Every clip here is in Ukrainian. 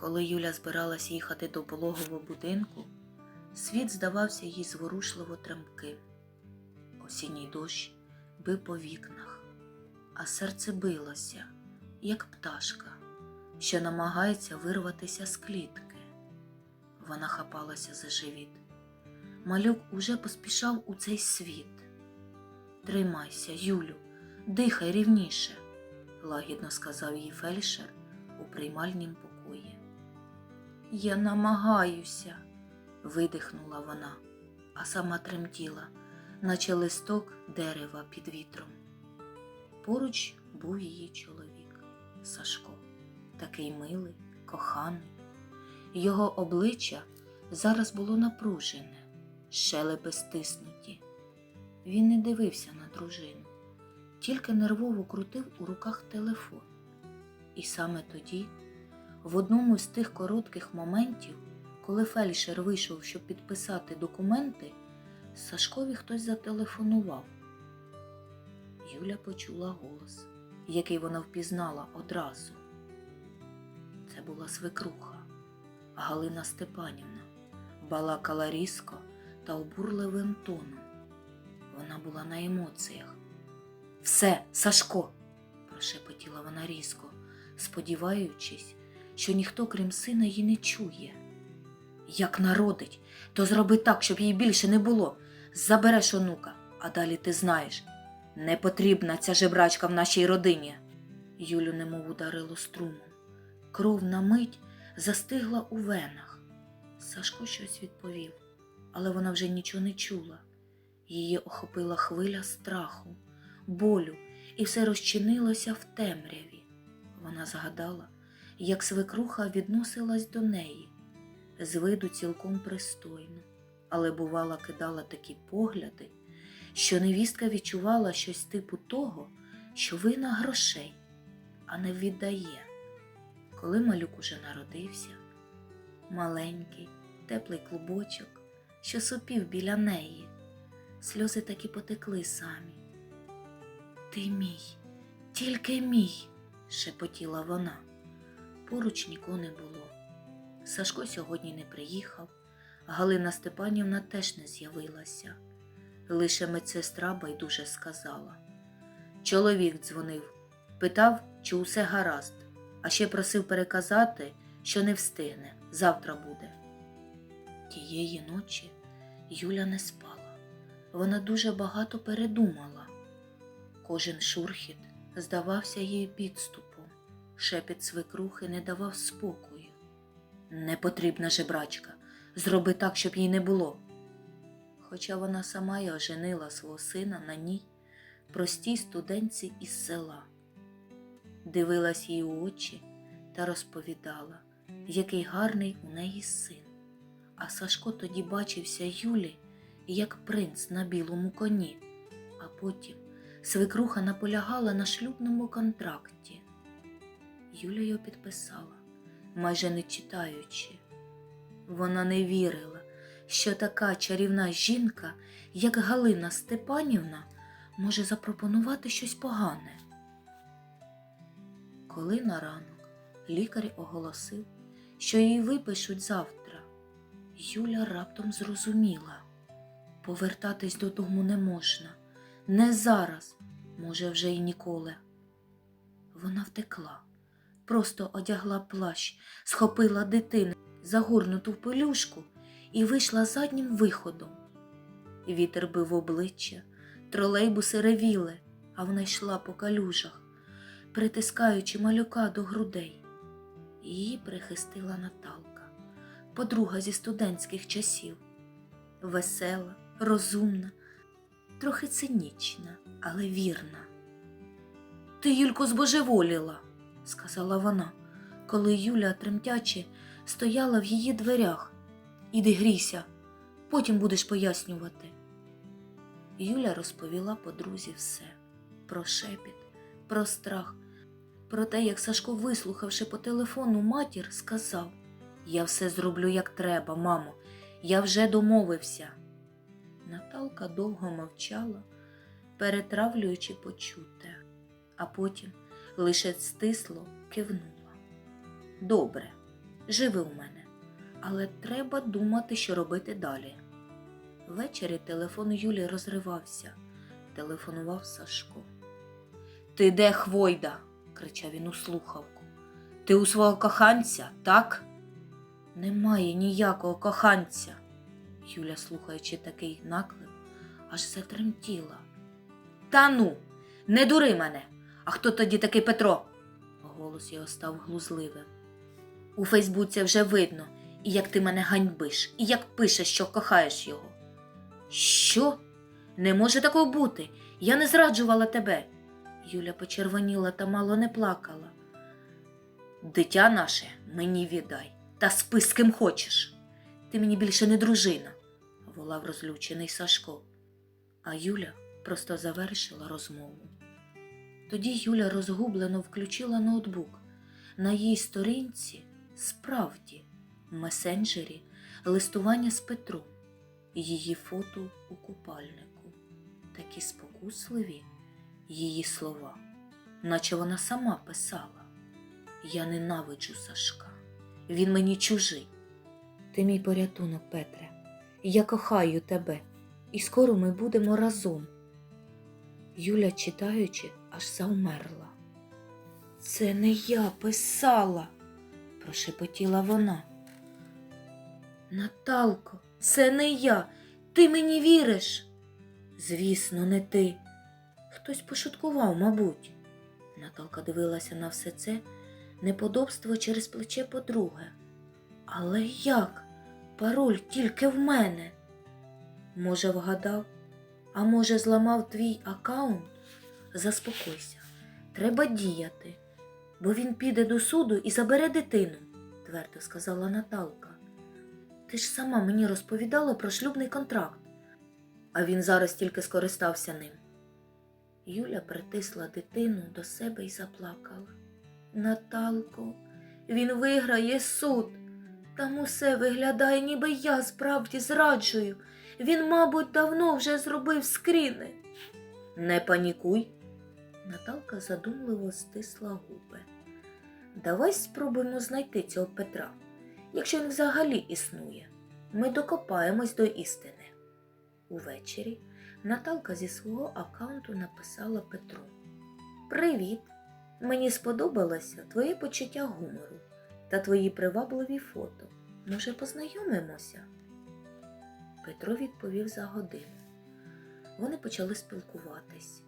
Коли Юля збиралась їхати до пологового будинку, світ здавався їй зворушливо тремким. Осінній дощ бив по вікнах, а серце билося, як пташка, що намагається вирватися з клітки. Вона хапалася за живіт. Малюк уже поспішав у цей світ. Тримайся, Юлю, дихай рівніше, лагідно сказав їй фельдшер у приймальнім покої. Я намагаюся, видихнула вона, а сама тремтіла, наче листок дерева під вітром. Поруч був її чоловік Сашко, такий милий, коханий. Його обличчя зараз було напружене, щелепи стиснуті. Він не дивився на дружину, тільки нервово крутив у руках телефон. І саме тоді, в одному з тих коротких моментів, коли фельдшер вийшов, щоб підписати документи, Сашкові хтось зателефонував. Юля почула голос, який вона впізнала одразу. Це була свекруха. Галина Степанівна балакала різко та обурливим тоном. Вона була на емоціях. Все, Сашко, прошепотіла вона різко, сподіваючись, що ніхто, крім сина, її не чує. Як народить, то зроби так, щоб їй більше не було. Забереш онука, а далі ти знаєш. Не потрібна ця жебрачка в нашій родині. Юлю немов ударило струмом. Кров на мить застигла у венах. Сашко щось відповів, але вона вже нічого не чула. Її охопила хвиля страху, болю, і все розчинилося в темряві. Вона згадала, як свекруха відносилась до неї, з виду цілком пристойно, але, бувала, кидала такі погляди, що невістка відчувала щось типу того, що вина грошей, а не віддає. Коли малюк уже народився, маленький, теплий клубочок, що сопів біля неї, сльози таки потекли самі. Ти мій, тільки мій, шепотіла вона. Поруч нікого не було. Сашко сьогодні не приїхав, Галина Степанівна теж не з'явилася. Лише медсестра байдуже сказала. Чоловік дзвонив, питав, чи усе гаразд, а ще просив переказати, що не встигне, завтра буде. Тієї ночі Юля не спала. Вона дуже багато передумала. Кожен шурхіт здавався їй підступом, шепіт свекрухи не давав спокою. Непотрібна жебрачка, зроби так, щоб їй не було. Хоча вона сама й оженила свого сина на ній, простій студентці із села. Дивилась їй у очі та розповідала, який гарний у неї син. А Сашко тоді бачився Юлі як принц на білому коні, а потім свекруха наполягала на шлюбному контракті. Юля його підписала, майже не читаючи. Вона не вірила, що така чарівна жінка, як Галина Степанівна, може запропонувати щось погане. Коли на ранок лікар оголосив, що її випишуть завтра, Юля раптом зрозуміла повертатись додому не можна, не зараз, може, вже й ніколи. Вона втекла, просто одягла плащ, схопила дитину, загорнуту в пелюшку і вийшла заднім виходом. Вітер бив обличчя, тролейбуси ревіли, а вона йшла по калюжах, притискаючи малюка до грудей. Її прихистила Наталка, подруга зі студентських часів. Весела, розумна, трохи цинічна, але вірна. Ти, Юлько, збожеволіла, сказала вона, коли Юля тремтяче стояла в її дверях. Іди грійся, потім будеш пояснювати. Юля розповіла подрузі все про шепіт, про страх, про те, як Сашко, вислухавши по телефону матір, сказав Я все зроблю як треба, мамо, я вже домовився. Наталка довго мовчала, перетравлюючи почуте, а потім лише стисло кивнула. Добре, живи у мене. Але треба думати, що робити далі. Ввечері телефон Юлі розривався. Телефонував Сашко. Ти де, Хвойда? кричав він у слухавку. Ти у свого коханця, так? Немає ніякого коханця. Юля, слухаючи такий наклеп, аж затремтіла. Та ну, не дури мене. А хто тоді такий Петро? Голос його став глузливим. У Фейсбуці вже видно, і як ти мене ганьбиш, і як пишеш, що кохаєш його. Що? Не може такого бути. Я не зраджувала тебе. Юля почервоніла та мало не плакала. Дитя наше мені віддай, та спи з ким хочеш. Ти мені більше не дружина, волав розлючений Сашко. А Юля просто завершила розмову. Тоді Юля розгублено включила ноутбук. На її сторінці справді в месенджері листування з Петром її фото у купальнику. Такі спокусливі її слова, наче вона сама писала. Я ненавиджу Сашка. Він мені чужий. Ти мій порятунок, Петре. Я кохаю тебе, і скоро ми будемо разом. Юля, читаючи, аж завмерла. Це не я писала, прошепотіла вона. Наталко, це не я. Ти мені віриш? Звісно, не ти. Хтось пошуткував, мабуть. Наталка дивилася на все це неподобство через плече подруги. Але як? Пароль тільки в мене. Може, вгадав, а може, зламав твій аккаунт? Заспокойся, треба діяти, бо він піде до суду і забере дитину, твердо сказала Наталка. Ти ж сама мені розповідала про шлюбний контракт, а він зараз тільки скористався ним. Юля притисла дитину до себе і заплакала. Наталко, він виграє суд. Там усе виглядає, ніби я справді зраджую. Він, мабуть, давно вже зробив скріни. Не панікуй. Наталка задумливо стисла губи. Давай спробуємо знайти цього Петра, якщо він взагалі існує. Ми докопаємось до істини. Увечері Наталка зі свого аккаунту написала Петру. Привіт! Мені сподобалося твоє почуття гумору та твої привабливі фото. Може, познайомимося? Петро відповів за годину. Вони почали спілкуватись.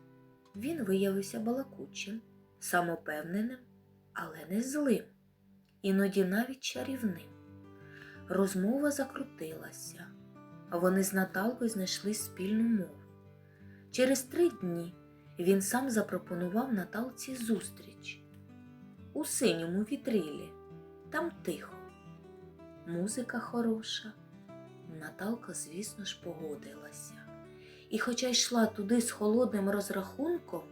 Він виявився балакучим, самопевненим, але не злим, іноді навіть чарівним. Розмова закрутилася, вони з Наталкою знайшли спільну мову. Через три дні він сам запропонував Наталці зустріч у синьому вітрилі. Там тихо, музика хороша. Наталка, звісно ж, погодилася. І, хоча йшла туди з холодним розрахунком,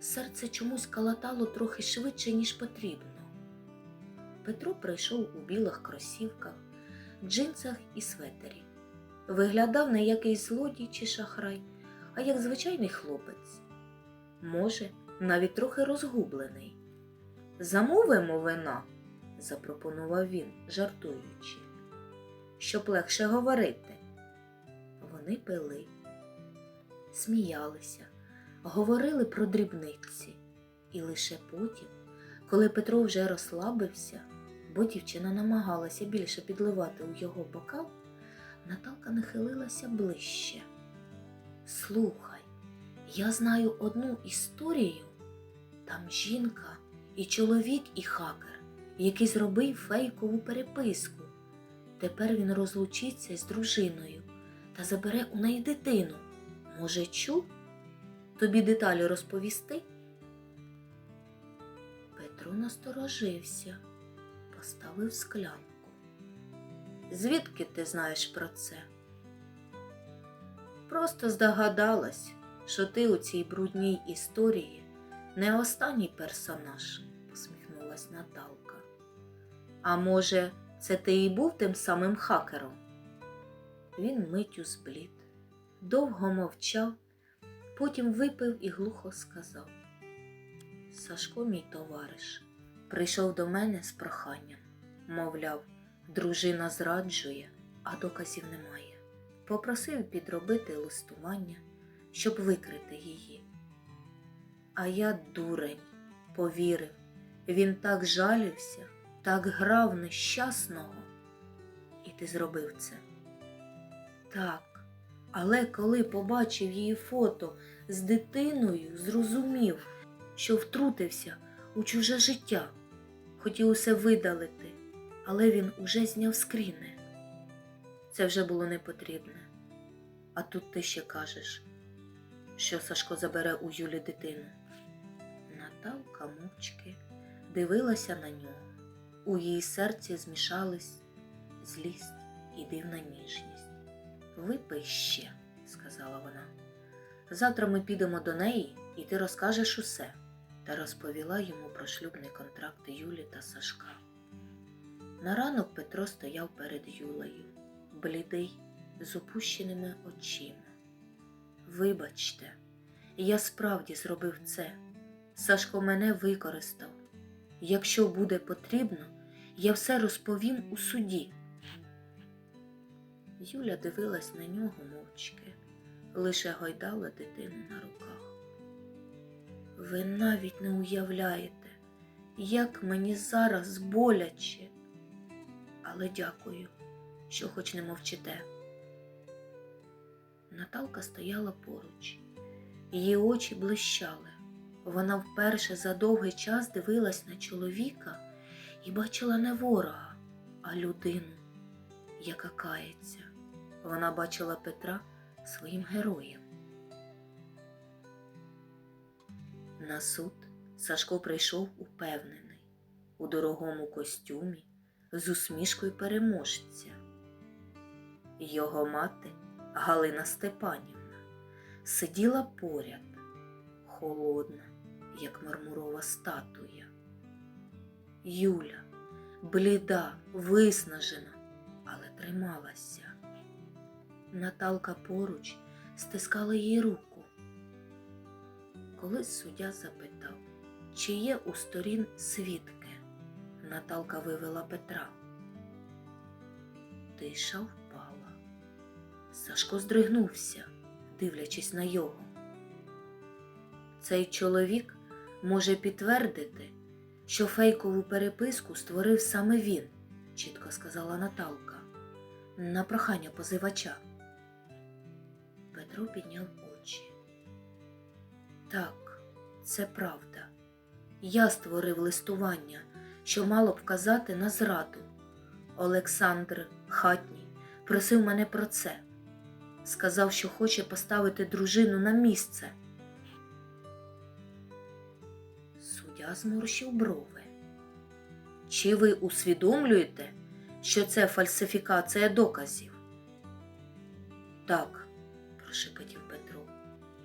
серце чомусь калатало трохи швидше, ніж потрібно. Петро прийшов у білих кросівках, джинсах і светері. Виглядав не якийсь злодій чи шахрай, а як звичайний хлопець. Може, навіть трохи розгублений. Замовимо вина, запропонував він, жартуючи, щоб легше говорити. Вони пили, сміялися, говорили про дрібниці, і лише потім, коли Петро вже розслабився, бо дівчина намагалася більше підливати у його бокал, Наталка нахилилася ближче. Слухай, я знаю одну історію. Там жінка і чоловік, і хакер, який зробив фейкову переписку. Тепер він розлучиться з дружиною та забере у неї дитину. Може, чув? Тобі деталі розповісти? Петро насторожився, поставив склянку. Звідки ти знаєш про це? Просто здогадалась, що ти у цій брудній історії не останній персонаж, посміхнулась Наталка. А може, це ти і був тим самим хакером? Він миттю зблід, довго мовчав, потім випив і глухо сказав. Сашко, мій товариш, прийшов до мене з проханням. мовляв, дружина зраджує, а доказів немає. Попросив підробити листування, щоб викрити її. А я дурень, повірив. Він так жалівся, так грав нещасного. І ти зробив це. Так, але коли побачив її фото з дитиною, зрозумів, що втрутився у чуже життя, хотів усе видалити, але він уже зняв скріни. Це вже було не потрібне. А тут ти ще кажеш, що Сашко забере у Юлі дитину. Наталка мовчки дивилася на нього. У її серці змішались злість і дивна ніжність. Випий ще, сказала вона. Завтра ми підемо до неї, і ти розкажеш усе, та розповіла йому про шлюбний контракт Юлі та Сашка. На ранок Петро стояв перед Юлею, блідий, з опущеними очима. Вибачте, я справді зробив це. Сашко мене використав. Якщо буде потрібно, я все розповім у суді. Юля дивилась на нього мовчки, лише гойдала дитину на руках. Ви навіть не уявляєте, як мені зараз боляче. Але дякую, що хоч не мовчите. Наталка стояла поруч, її очі блищали. Вона вперше за довгий час дивилась на чоловіка і бачила не ворога, а людину, яка кається. Вона бачила Петра своїм героєм. На суд Сашко прийшов упевнений, у дорогому костюмі, з усмішкою переможця. Його мати Галина Степанівна сиділа поряд, холодна, як мармурова статуя. Юля, бліда, виснажена, але трималася. Наталка поруч стискала їй руку. Колись суддя запитав, чи є у сторін свідки. Наталка вивела Петра. Тиша впала. Сашко здригнувся, дивлячись на його. Цей чоловік може підтвердити, що фейкову переписку створив саме він, чітко сказала Наталка, на прохання позивача. Петро підняв очі. Так, це правда. Я створив листування, що мало б вказати на зраду. Олександр Хатній просив мене про це. Сказав, що хоче поставити дружину на місце. Суддя зморщив брови. Чи ви усвідомлюєте, що це фальсифікація доказів? Так, прошепотів Петро,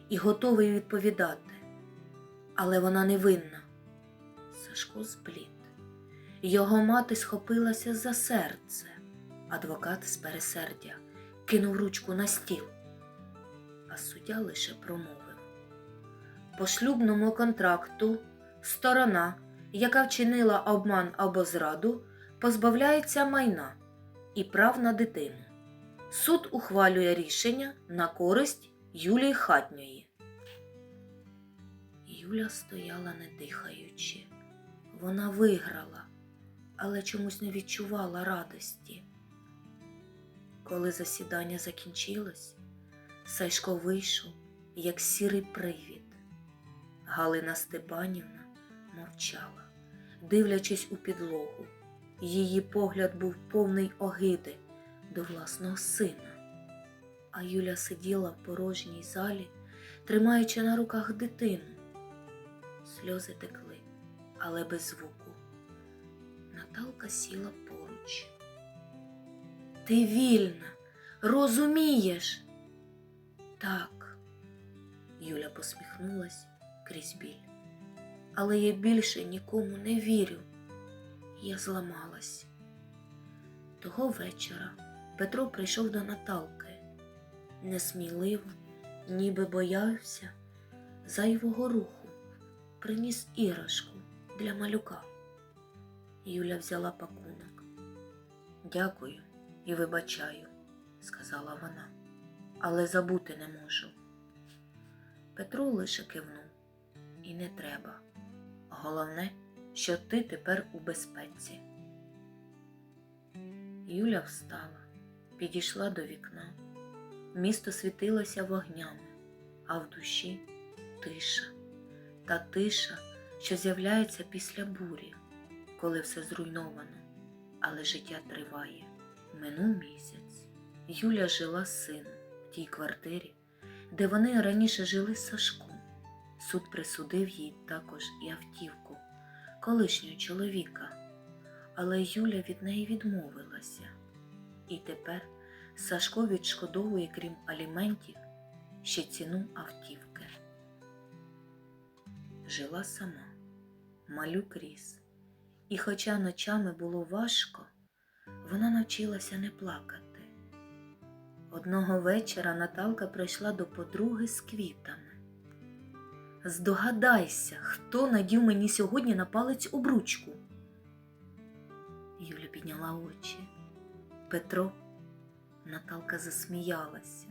і готовий відповідати. Але вона не винна. Сашко зблід. Його мати схопилася за серце. Адвокат з пересердя кинув ручку на стіл, а суддя лише промовив. По шлюбному контракту сторона, яка вчинила обман або зраду, позбавляється майна і прав на дитину. Суд ухвалює рішення на користь Юлії Хатньої. Юля стояла не дихаючи. Вона виграла, але чомусь не відчувала радості. Коли засідання закінчилось, Сашко вийшов, як сірий привід. Галина Степанівна мовчала, дивлячись у підлогу. Її погляд був повний огиди до власного сина. А Юля сиділа в порожній залі, тримаючи на руках дитину. Сльози текли, але без звуку. Наталка сіла поруч. Ти вільна, розумієш? Так, Юля посміхнулась крізь біль. Але я більше нікому не вірю. Я зламалась. Того вечора Петро прийшов до Наталки, несміливо, ніби боявся зайвого руху, приніс іграшку для малюка. Юля взяла пакунок, Дякую і вибачаю, сказала вона, але забути не можу. Петро лише кивнув. І не треба. Головне, що ти тепер у безпеці. Юля встала, підійшла до вікна. Місто світилося вогнями, а в душі тиша. Та тиша, що з'являється після бурі, коли все зруйновано, але життя триває. Минув місяць. Юля жила з сином в тій квартирі, де вони раніше жили з Сашком. Суд присудив їй також і автівку, колишнього чоловіка, але Юля від неї відмовилася. І тепер Сашко відшкодовує, крім аліментів, ще ціну автівки. Жила сама, малюк ріс, і хоча ночами було важко, вона навчилася не плакати. Одного вечора Наталка прийшла до подруги з квітами. Здогадайся, хто надів мені сьогодні на палець обручку. Юля підняла очі. Петро. Наталка засміялася.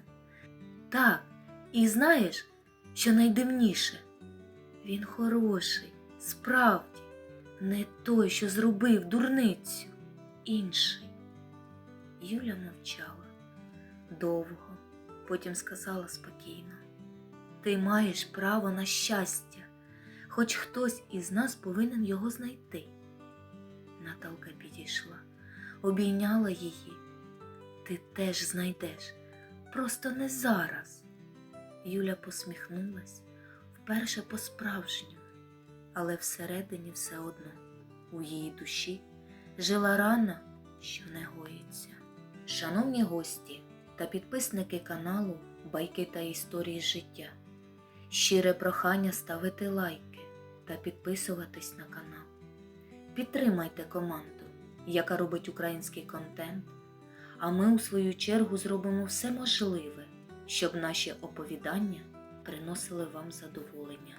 Так, і знаєш, що найдивніше? Він хороший, справді, не той, що зробив дурницю, інший. Юля мовчала довго, потім сказала спокійно. Ти маєш право на щастя, хоч хтось із нас повинен його знайти. Наталка підійшла, обійняла її. Ти теж знайдеш, просто не зараз. Юля посміхнулась вперше по-справжньому, але всередині все одно у її душі жила рана, що не гоїться. Шановні гості та підписники каналу Байки та історії життя. Щире прохання ставити лайки та підписуватись на канал. Підтримайте команду, яка робить український контент, а ми у свою чергу зробимо все можливе, щоб наші оповідання приносили вам задоволення.